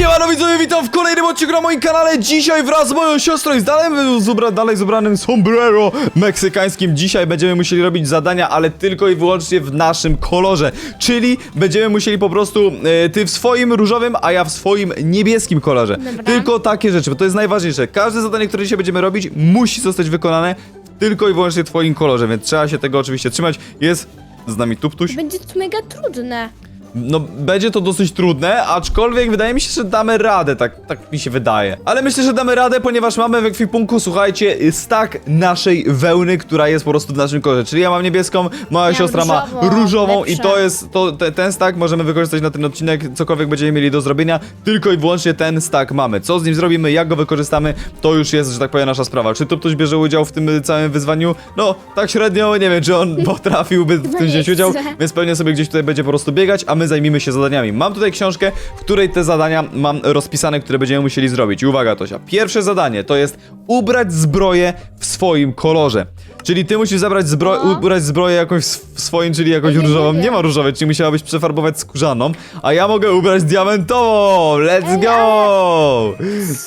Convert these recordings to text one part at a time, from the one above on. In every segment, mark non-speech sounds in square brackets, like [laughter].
Siemano widzowie, witam w kolejnym odcinku na moim kanale. Dzisiaj wraz z moją siostrą i z dalej z, ubra, dalej z ubranym sombrero meksykańskim Dzisiaj będziemy musieli robić zadania, ale tylko i wyłącznie w naszym kolorze. Czyli będziemy musieli po prostu, e, ty w swoim różowym, a ja w swoim niebieskim kolorze. Dobra. Tylko takie rzeczy, bo to jest najważniejsze. Każde zadanie, które dzisiaj będziemy robić, musi zostać wykonane tylko i wyłącznie w twoim kolorze Więc trzeba się tego oczywiście trzymać. Jest z nami Tuptuś Będzie to mega trudne. No, będzie to dosyć trudne, aczkolwiek wydaje mi się, że damy radę, tak, tak mi się wydaje. Ale myślę, że damy radę, ponieważ mamy w ekwipunku, słuchajcie, stak naszej wełny, która jest po prostu w naszym kolorze. Czyli ja mam niebieską, moja Ja siostra ma różową, różową i to jest, to, te, ten stak możemy wykorzystać na ten odcinek, cokolwiek będziemy mieli do zrobienia, tylko i wyłącznie ten stak mamy. Co z nim zrobimy, jak go wykorzystamy, to już jest, że tak powiem, nasza sprawa. Czy tu ktoś bierze udział w tym całym wyzwaniu? No, tak średnio, nie wiem, czy on [laughs] potrafiłby w tym wziąć udział, więc pewnie sobie gdzieś tutaj będzie po prostu biegać, a my zajmijmy się zadaniami. Mam tutaj książkę, w której te zadania mam rozpisane, które będziemy musieli zrobić. I uwaga, Tosia. Pierwsze zadanie to jest ubrać zbroję w swoim kolorze. Czyli ty musisz zabrać zbro No. ubrać zbroję jakąś w swoim, czyli jakąś Nie, nie różową. Nie, wiem. ma różowej, czyli musiałabyś przefarbować skórzaną, a ja mogę ubrać diamentową. Let's Ej, go!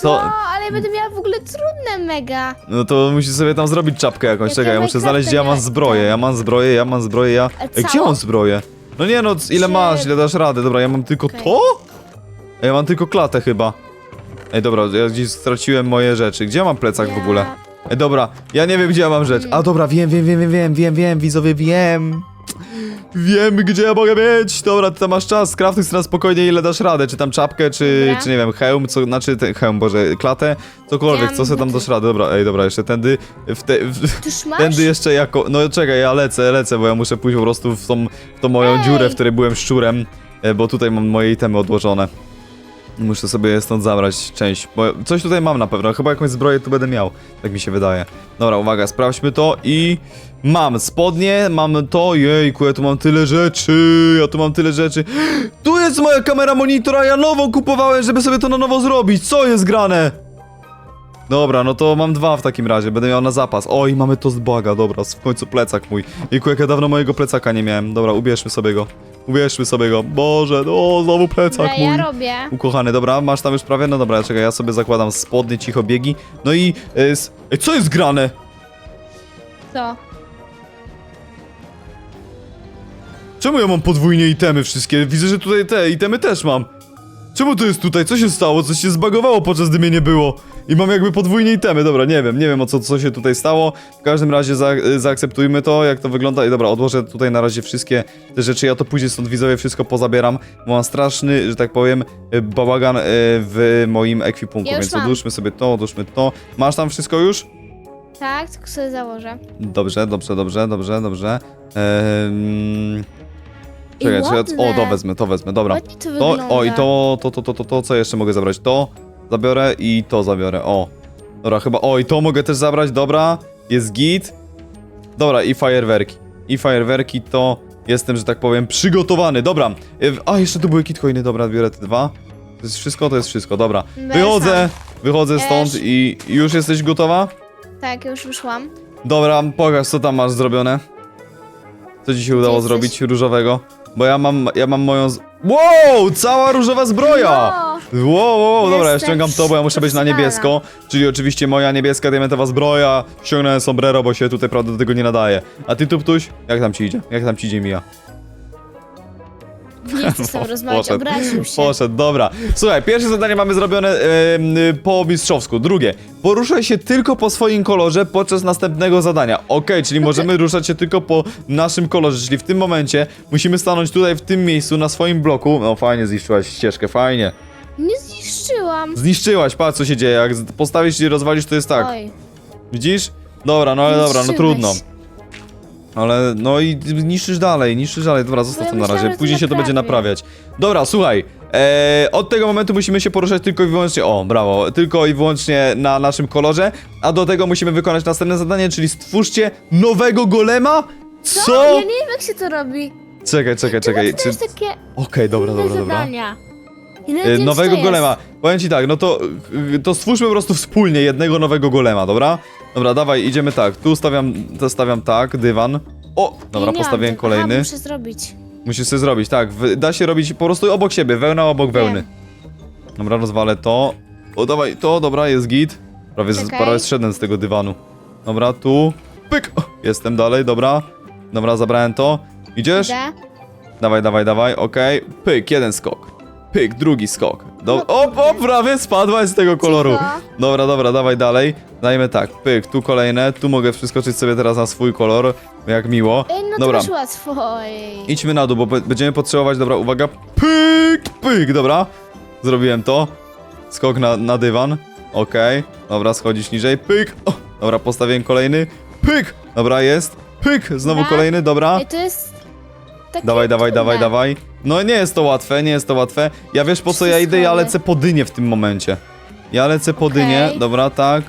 Co? Ale ja będę miała w ogóle trudne mega. No to musisz sobie tam zrobić czapkę jakąś. Ja Czekaj, ja muszę znaleźć, gdzie ja mam zbroję. Ja mam zbroję, ja mam zbroję, ja... A Ej, gdzie całą? mam zbroję? No nie no, ile Czy- masz, ile dasz radę? Dobra, ja mam tylko Okej. to? Ej, ja mam tylko klatę chyba. Ej, dobra, ja gdzieś straciłem moje rzeczy. Gdzie ja mam plecak w Ja- ogóle? Ej, dobra, ja nie wiem, gdzie ja mam rzecz. A dobra, wiem, wiem, wiem, wiem, wiem, wiem, wiem, widzowie, wiem. Wiem, gdzie ja mogę mieć. Dobra, ty tam masz czas, skraftuj sobie na spokojnie, ile dasz radę. Czy tam czapkę, czy, Dobra. czy nie wiem, hełm, co, znaczy, ten hełm, boże, klatę, cokolwiek, Ja co sobie tam buty. dasz radę. Dobra, ej, dobra, jeszcze tędy, w te, w, Ty już masz? Tędy jeszcze jako. No czekaj, ja lecę, lecę, bo ja muszę pójść po prostu w tą, w tą moją Ej! dziurę, w której byłem szczurem, e, bo tutaj mam moje itemy odłożone. Muszę sobie stąd zabrać część, bo coś tutaj mam na pewno, chyba jakąś zbroję tu będę miał, tak mi się wydaje. Dobra, uwaga, sprawdźmy to i mam spodnie, mam to, jejku, ja tu mam tyle rzeczy, ja tu mam tyle rzeczy. Tu jest moja kamera monitora, ja nową kupowałem, żeby sobie to na nowo zrobić, co jest grane? Dobra, no to mam dwa w takim razie, będę miał na zapas. Oj, mamy to z baga, dobra, w końcu plecak mój. Jejku, jak ja dawno mojego plecaka nie miałem. Dobra, ubierzmy sobie go. Ubierzmy sobie go. Boże, no, znowu plecak Dobra, mój. ja robię. Ukochany, dobra, masz tam już prawie? No dobra, czekaj, ja sobie zakładam spodnie, cicho biegi. No i... e, s- Ej, co jest grane? Co? Czemu ja mam podwójnie itemy wszystkie? Widzę, że tutaj te itemy też mam. Czemu to jest tutaj? Co się stało? Coś się zbagowało podczas gdy mnie nie było. I mam jakby podwójnie itemy. Dobra, nie wiem, nie wiem o co, co się tutaj stało. W każdym razie za, zaakceptujmy to, jak to wygląda. I dobra, odłożę tutaj na razie wszystkie te rzeczy. Ja to później stąd widzowie wszystko pozabieram. Bo mam straszny, że tak powiem, e, bałagan e, w moim ekwipunku. Ja Więc mam. odłóżmy sobie to, odłóżmy to. Masz tam wszystko już? Tak, tylko sobie założę. Dobrze, dobrze, dobrze, dobrze, dobrze. Ehm... Czekaj, czy ja... O, to wezmę, to wezmę, dobra. Ładnie to To, wygląda. o i to, to, to, to, to, to, co jeszcze mogę zabrać? To zabiorę i to zabiorę, o. Dobra, chyba, o i to mogę też zabrać, dobra. Jest git. Dobra, i fajerwerki. I fajerwerki to jestem, że tak powiem, przygotowany, dobra. Y, A, jeszcze tu były kitcoiny, dobra, biorę te dwa. To jest wszystko, to jest wszystko, dobra. Weź Wychodzę, wychodzę stąd i już jesteś gotowa? Tak, już wyszłam. Dobra, pokaż co tam masz zrobione. Co ci się udało zrobić różowego? Bo ja mam, ja mam moją z... Wow, cała różowa zbroja! Wow, wow, wow, dobra, ja Jestem ściągam to, bo ja muszę być na niebiesko. Czyli oczywiście moja niebieska diamentowa zbroja. Ściągnąłem sombrero, bo się tutaj prawda do tego nie nadaje. A ty, Tuptuś? Jak tam ci idzie? Jak tam ci idzie, Mija? Nie chcę z tobą [laughs] rozmawiać, obraził się. Poszedł, dobra. Słuchaj, pierwsze zadanie mamy zrobione em, y, po mistrzowsku. Drugie, poruszaj się tylko po swoim kolorze podczas następnego zadania. Okej, czyli [laughs] możemy ruszać się tylko po naszym kolorze, czyli w tym momencie musimy stanąć tutaj w tym miejscu na swoim bloku. No fajnie zniszczyłaś ścieżkę, fajnie. Nie zniszczyłam. Zniszczyłaś, patrz co się dzieje, jak z- postawisz i rozwalisz to jest tak. Oj. Widzisz? Dobra, no ale dobra, no Zniszczyłeś. trudno. Ale no i niszczysz dalej, niszczysz dalej. Dobra, zostaw ja to na myślałam, razie. że to Później się to będzie naprawię. naprawiać. Dobra, słuchaj. E, od tego momentu musimy się poruszać tylko i wyłącznie. O, brawo. Tylko i wyłącznie na naszym kolorze. A do tego musimy wykonać następne zadanie, czyli stwórzcie nowego golema. Co? Ja nie wiem jak się to robi. Czekaj, czekaj, czekaj. To Czy... jest takie Okej, dobra, dobra, dobra. zadania. Wiem, nowego golema. Powiem ci tak, no to, y, to stwórzmy po prostu wspólnie jednego nowego golema, dobra? Dobra, dawaj, idziemy tak. Tu stawiam, to stawiam tak, dywan. O, dobra, nie mam postawiłem tego. kolejny. Aha, muszę zrobić. Musisz sobie zrobić, tak. w- Da się robić po prostu obok siebie, wełna obok wełny. Dobra, rozwalę to. O, dawaj, to, dobra, jest git. Prawie, z, Czekaj. prawie zszedłem z tego dywanu. Dobra, tu. Pyk! O, jestem dalej, dobra. Dobra, zabrałem to. Idziesz? Idę. Dawaj, dawaj, dawaj, okej. Pyk, jeden skok. Pyk, drugi skok. Do... No O, kurde. o, prawie spadłaś z tego koloru. Dobra, dobra, dawaj dalej. Dajmy tak, pyk, tu kolejne, tu mogę przeskoczyć sobie teraz na swój kolor, jak miło. Ej, no Dobra. to masz łatwo. Ej. Idźmy na dół, bo be- będziemy potrzebować, dobra, uwaga, pyk, pyk, dobra. Zrobiłem to. Skok na, na dywan, okej. Dobra, schodzisz niżej, pyk. O, dobra, postawiłem kolejny, pyk. Dobra, jest, pyk, znowu Dobra. kolejny, dobra. Ej, to jest... Takie Dawaj, dawaj, trudne. dawaj, dawaj. No nie jest to łatwe, nie jest to łatwe. Ja wiesz po co ja idę, ja lecę po dynię w tym momencie. Ja lecę po dynię, Okej. dobra, tak.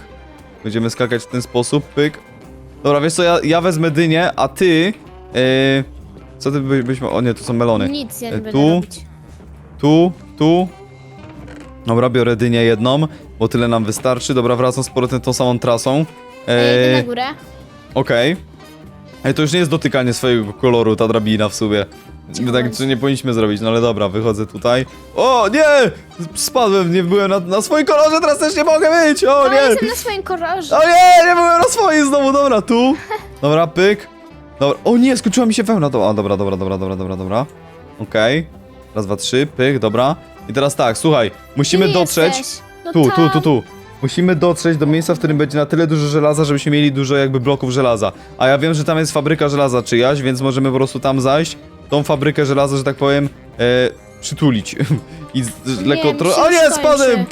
Będziemy skakać w ten sposób, pyk. Dobra, wiesz co, ja, ja wezmę dynię, a ty... Yy, co ty byś, byś... O nie, to są melony. Nic ja E, nie będę tu? robić. Tu, tu. Dobra, biorę dynię jedną, bo tyle nam wystarczy. Dobra, wracam z powrotem tą samą trasą. Ej, idę Yy, na górę. Okej. Ej, to już nie jest dotykanie swojego koloru, ta drabina w sobie. Cicho tak, czy nie powinniśmy zrobić, no ale dobra, wychodzę tutaj. O, nie! Spadłem, nie byłem na, na swoim kolorze, teraz też nie mogę być! O, nie! jestem na swoim kolorze. O nie, nie byłem na swoim znowu, dobra, tu. Dobra, pyk. Dobra, o nie, skończyła mi się wełna. Do, a, dobra, dobra, dobra, dobra, dobra, dobra. Okej. Raz, dwa, trzy, pyk, dobra. I teraz tak, słuchaj, musimy dotrzeć... jesteś. No Tu, tu, tam. tu, tu. Musimy dotrzeć do miejsca, w którym będzie na tyle dużo żelaza, żebyśmy mieli dużo jakby bloków żelaza. A ja wiem, że tam jest fabryka żelaza czyjaś, więc możemy po prostu tam zajść, tą fabrykę żelaza, że tak powiem, e, przytulić. [laughs] I z, Nie, lekko mi tro... O nie, skończy. spadłem!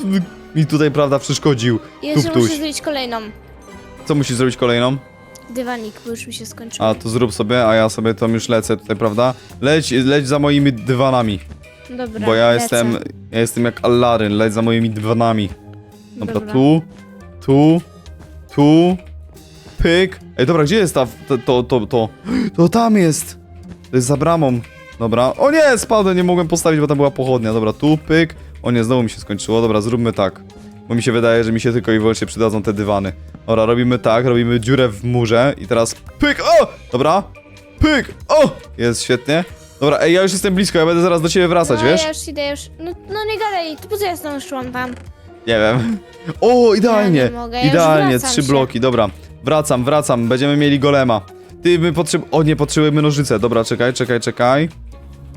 Mi tutaj, prawda, przeszkodził. Jeszcze Tuptuś. muszę zrobić kolejną. Co musisz zrobić kolejną? Dywanik, bo już mi się skończył. A, to zrób sobie, a ja sobie tam już lecę tutaj, prawda? Leć, leć za moimi dywanami, Dobra, bo ja lecę. jestem, ja jestem jak Allaryn, leć za moimi dywanami. Dobra, Dobra. tu, tu, tu, pyk. Ej, dobra, gdzie jest ta, to, to, to, to, [gasps] to tam jest. To jest za bramą. Dobra, o nie, spadłem, nie mogłem postawić, bo tam była pochodnia. Dobra, tu, pyk. O nie, znowu mi się skończyło. Dobra, zróbmy tak. Bo mi się wydaje, że mi się tylko i wyłącznie przydadzą te dywany. Dobra, robimy tak, robimy dziurę w murze i teraz pyk, o! Dobra, pyk, o! Jest świetnie. Dobra, ej, ja już jestem blisko, ja będę zaraz do ciebie wracać, no, wiesz? ja już idę, już. No, no nie gadaj, to po co ja zdążyłam tam? Nie wiem. O, idealnie. Ja nie mogę, ja już idealnie, wracam trzy się. bloki, dobra. Wracam, wracam, będziemy mieli golema. Ty, my potrzeb... O, nie, potrzebujemy nożyce. Dobra, czekaj, czekaj, czekaj.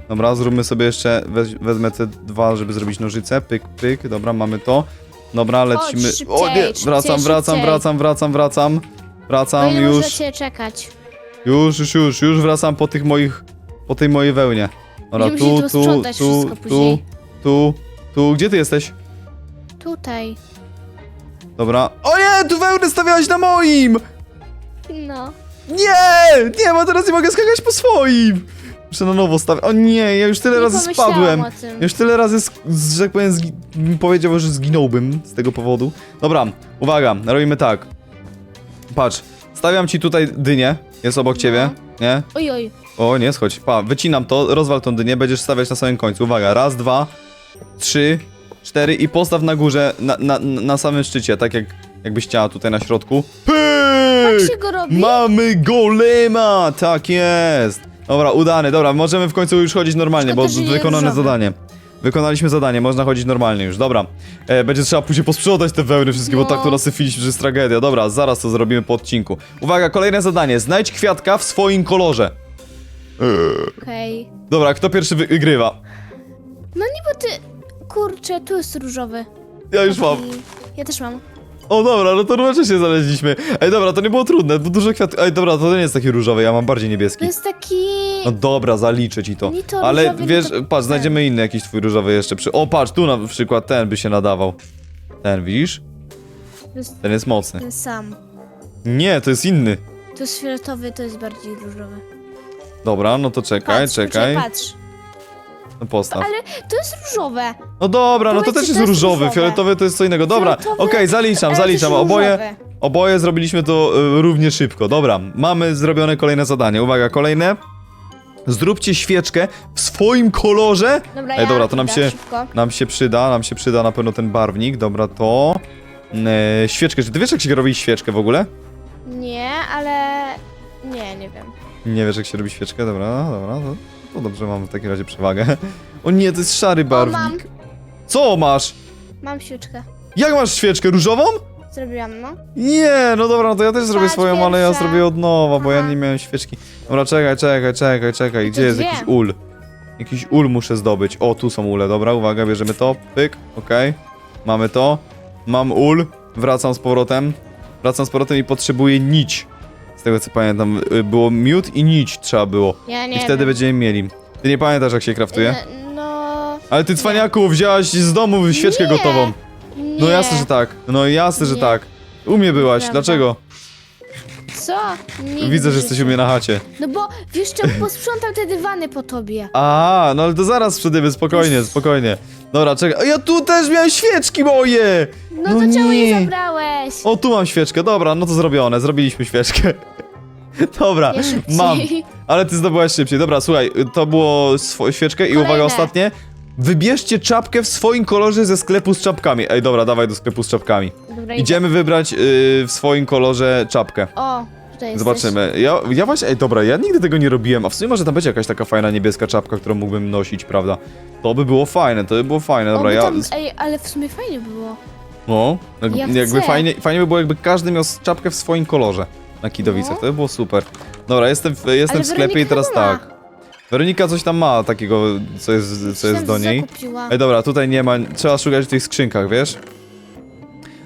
Dobra, zróbmy sobie jeszcze, weź, wezmę te dwa, żeby zrobić nożyce. Pyk, pyk, dobra, mamy to. Dobra, lecimy. szybciej, o nie, szybciej, wracam, wracam, szybciej. wracam, wracam, wracam. No Wracam ile już, możecie czekać? już, już, już, już wracam po tych moich, po tej mojej wełnie. Dobra, Będziemy musieli tu, tu tu, sprzątać tu, wszystko tu, później. tu, tu, gdzie ty jesteś? Tutaj. Dobra. O nie, tu wełnę stawiałeś na moim! No. Nie! Nie, bo teraz nie mogę skakać po swoim! Muszę na nowo stawiać. O nie, ja już tyle Nie razy pomyślałam spadłem. o tym. Już tyle razy, sk- z- że tak powiem, zgi- powiedział, że zginąłbym z tego powodu. Dobra, uwaga, robimy tak. Patrz, stawiam ci tutaj dynię, jest obok No. ciebie, nie? Oj, oj. O, nie, schodź, pa, wycinam to, rozwal tą dynię, będziesz stawiać na samym końcu. Uwaga, raz, dwa, trzy, cztery i postaw na górze, na, na, na samym szczycie, tak jak, jakbyś chciała tutaj na środku. Pyk! się go robi? Mamy golema! Tak jest! Dobra, udany, dobra, możemy w końcu już chodzić normalnie, Szkoda, bo nie wykonane różowy. zadanie. Wykonaliśmy zadanie, można chodzić normalnie już, dobra. E, będzie trzeba później posprzątać te wełny wszystkie, bo No. tak to nasyfiliśmy, że jest tragedia. Dobra, zaraz to zrobimy po odcinku. Uwaga, kolejne zadanie. Znajdź kwiatka w swoim kolorze. Okej. Dobra, kto pierwszy wy- wygrywa? Kurczę, tu jest różowy. Ja już mam. Taki- Ja też mam. O dobra, no to równocześnie znaleźliśmy. Ej, dobra, to nie było trudne, bo dużo kwiatków. Ej, dobra, to nie jest taki różowy, ja mam bardziej To niebieski. jest taki... No dobra, zaliczę ci to. Ni to Ale różowy, ni wiesz, to patrz, znajdziemy inny jakiś twój różowy jeszcze przy... O, patrz, tu na przykład ten by się nadawał. Ten, widzisz? To jest Ten jest mocny. ten sam. Nie, to jest inny. To jest fioletowy, to jest bardziej różowy. Dobra, no to czekaj, Patrz, czekaj. poczekaj, patrz. No postaw. Ale to jest różowe. No dobra, no to Powiedzcie, też jest to jest różowy, różowe. fioletowy to jest co innego. Dobra, Fioletowy, okej, zaliczam, ale zaliczam. Oboje, oboje zrobiliśmy to y, równie szybko. Dobra, mamy zrobione kolejne zadanie. Uwaga, kolejne. Zróbcie świeczkę w swoim kolorze. Dobra, Ej, ja dobra, to nam idę się, szybko. nam się przyda, nam się przyda na pewno ten barwnik. Dobra, to... E, świeczkę, czy ty wiesz jak się robi świeczkę w ogóle? Nie, ale... Nie, nie wiem. Nie wiesz jak się robi świeczkę? Dobra, dobra, to, to dobrze, mam w takim razie przewagę. O nie, to jest szary barwnik. Co masz? Mam świeczkę. Jak masz świeczkę różową? Zrobiłam, no. Nie, no dobra, no to ja też zrobię Patrz, swoją, ale ja pierwsza. zrobię od nowa, bo ja Aha. nie miałem świeczki. Dobra, czekaj, czekaj, czekaj, czekaj, gdzie jest dwie. jakiś ul? Jakiś ul muszę zdobyć. O, tu są ule, dobra, uwaga, bierzemy to, pyk, okej. Mamy to, mam ul, wracam z powrotem, wracam z powrotem i potrzebuję nić. Tego co pamiętam, y, było miód i nić trzeba było. Ja nie I wtedy wiem. będziemy mieli. Ty nie pamiętasz jak się kraftuje? E, No... Ale ty cwaniaku, wzięłaś z domu świeczkę Nie. gotową. Nie. No jasne, że tak. No jasne, że Nie. tak. U mnie byłaś, dlaczego? Co? Widzę, że jesteś u mnie na chacie. No bo wiesz czemu posprzątam te dywany po tobie. [laughs] A, no ale to zaraz przydymy, spokojnie, spokojnie. Dobra, czekaj. A ja tu też miałem świeczki moje! No, No to czemu nie. je zabrałeś? O, tu mam świeczkę, dobra, no to zrobione, zrobiliśmy świeczkę. [laughs] Dobra, Nie szybciej. mam. Ale ty zdobyłaś szybciej. Dobra, słuchaj, to było swo- świeczkę i uwaga, Kolejne. ostatnie. Wybierzcie czapkę w swoim kolorze ze sklepu z czapkami. Ej, dobra, dawaj do sklepu z czapkami. Dobra, Idziemy wybrać y, w swoim kolorze czapkę. O, tutaj jesteś. Zobaczymy. Ja, ja właśnie, ej, dobra, ja nigdy tego nie robiłem, a w sumie może tam będzie jakaś taka fajna niebieska czapka, którą mógłbym nosić, prawda? To by było fajne, to by było fajne, dobra, ja... tam, ej, ale w sumie fajnie było. No, jak, Ja jakby chcę. fajnie, fajnie by było, jakby każdy miał czapkę w swoim kolorze na Kidowicach, No. to by było super. Dobra, jestem w, jestem w sklepie i Weronika teraz ma. tak. Weronika coś tam ma takiego, co jest, co jest do niej. zakupiła. Ej, dobra, tutaj nie ma, trzeba szukać w tych skrzynkach, wiesz?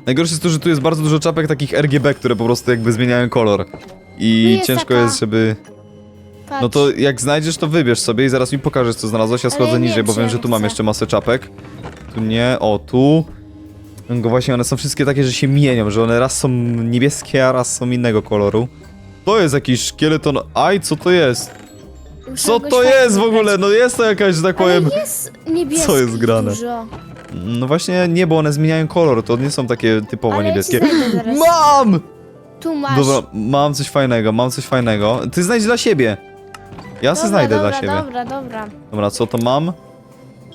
Najgorsze jest to, że tu jest bardzo dużo czapek takich RGB, które po prostu jakby zmieniają kolor. I jest ciężko taka. jest, żeby... Patrz. No to jak znajdziesz, to wybierz sobie i zaraz mi pokażesz, co znalazłeś. Ja schodzę nie niżej, bo wiem, że tu mam jeszcze masę czapek. Tu nie, o, tu. No właśnie, one są wszystkie takie, że się mienią, że one raz są niebieskie, a raz są innego koloru. To jest jakiś szkieleton... Aj, co to jest? Co to światło jest w ogóle? No jest to jakaś, że tak Ale powiem... jest niebieski Co jest grane? dużo. No właśnie nie, bo one zmieniają kolor, to nie są takie typowo Ale niebieskie. Ja ci znajdę zaraz. Mam! Tu masz. Dobra, mam coś fajnego, mam coś fajnego. Ty znajdź dla siebie. Ja se znajdę dobra, dla siebie. Dobra, dobra. Dobra, co to mam?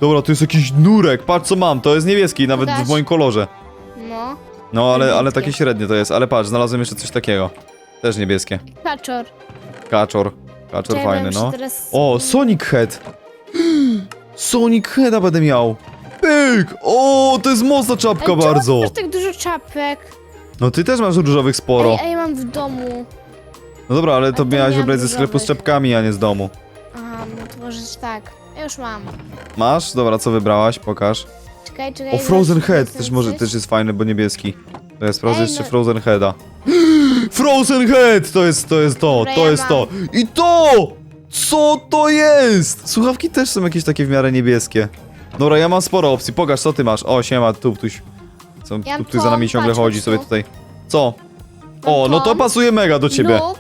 Dobra, to jest jakiś nurek, patrz co mam, to jest niebieski, nawet Pokaż. w moim kolorze. No. No, ale, ale Niebieskie. takie średnie to jest, ale patrz, znalazłem jeszcze coś takiego. Też niebieskie. Kaczor. Kaczor. Kaczor Czekaj, fajny, muszę no. Teraz... O, Sonic Head. [gasps] Sonic Heada będę miał. Pyk! O, to jest mocna czapka czemu bardzo. Masz tak dużo czapek. No ty też masz różowych sporo. Ej, a ja mam w domu. No dobra, ale to to miałaś miałam wybrać ze sklepu z różowych. czapkami, a nie z domu. Aha, no to możesz tak. Ja już mam. Masz? Dobra, co wybrałaś? Pokaż. Czekaj, czekaj. O, Frozen Head też może też jest fajny, bo niebieski. To jest sprawdzę Ej, jeszcze no- Frozen Heada. [gasps] Frozen Head! To jest, to jest to, Dobra, to ja jest to. I to! Co to jest? Słuchawki też są jakieś takie w miarę niebieskie. Dobra, ja mam sporo opcji. Pokaż, co ty masz. O, siema, Tuptuś. Co, Ja Tuptuś za nami ciągle patrz, chodzi sobie tu. tutaj. Co? O, no to pasuje mega do ciebie. Lub...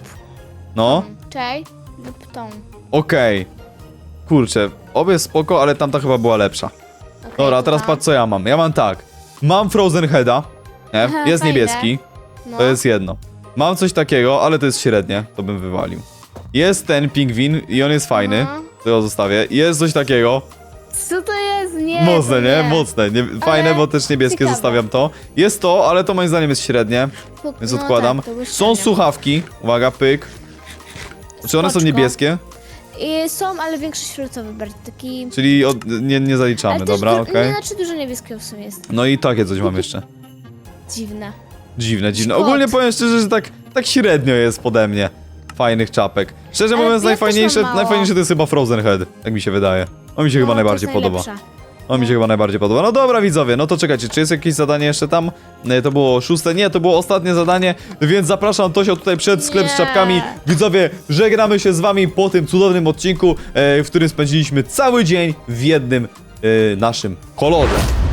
No, Czekaj. Lub tą. okej. Kurczę, obie spoko, ale tamta chyba była lepsza. Okej, Dobra, a teraz mam. patrz co ja mam. Ja mam tak. Mam Frozen Heada. Nie? Aha, Jest fajne. niebieski. No. To jest jedno. Mam coś takiego, ale to jest średnie. To bym wywalił. Jest ten pingwin i on jest fajny. Aha. To ja zostawię. Jest coś takiego. Co to jest? Nie. Mocne, to nie? Mocne. Nie, fajne, bo też niebieskie ciekawe. zostawiam to. Jest to, ale to moim zdaniem jest średnie, Puk- więc no odkładam. Tak, to Są miał. słuchawki. Uwaga, pyk. Czy one są Spoczko. niebieskie? I są, ale większość fioletowy, bardziej taki... Czyli od, nie, nie zaliczamy, ale też dobra, du- okej. Nie, znaczy dużo niebieskiego w sumie jest. No i takie coś mam jeszcze. Dziwne. Dziwne, dziwne. Szkod. Ogólnie powiem szczerze, że tak, tak średnio jest pode mnie fajnych czapek. Szczerze Ale mówiąc, ja też mam najfajniejsze, mało. najfajniejsze to jest chyba Frozen Head, tak mi się wydaje. On mi się chyba No, to najbardziej jest podoba. najlepsza. On mi się chyba najbardziej podoba. No dobra, widzowie, no to czekajcie, czy jest jakieś zadanie jeszcze tam? Nie, to było szóste, nie, to było ostatnie zadanie, więc zapraszam Tosio tutaj przed sklep z Nie. czapkami. Widzowie, żegnamy się z wami po tym cudownym odcinku, e, w którym spędziliśmy cały dzień w jednym e, naszym kolorze.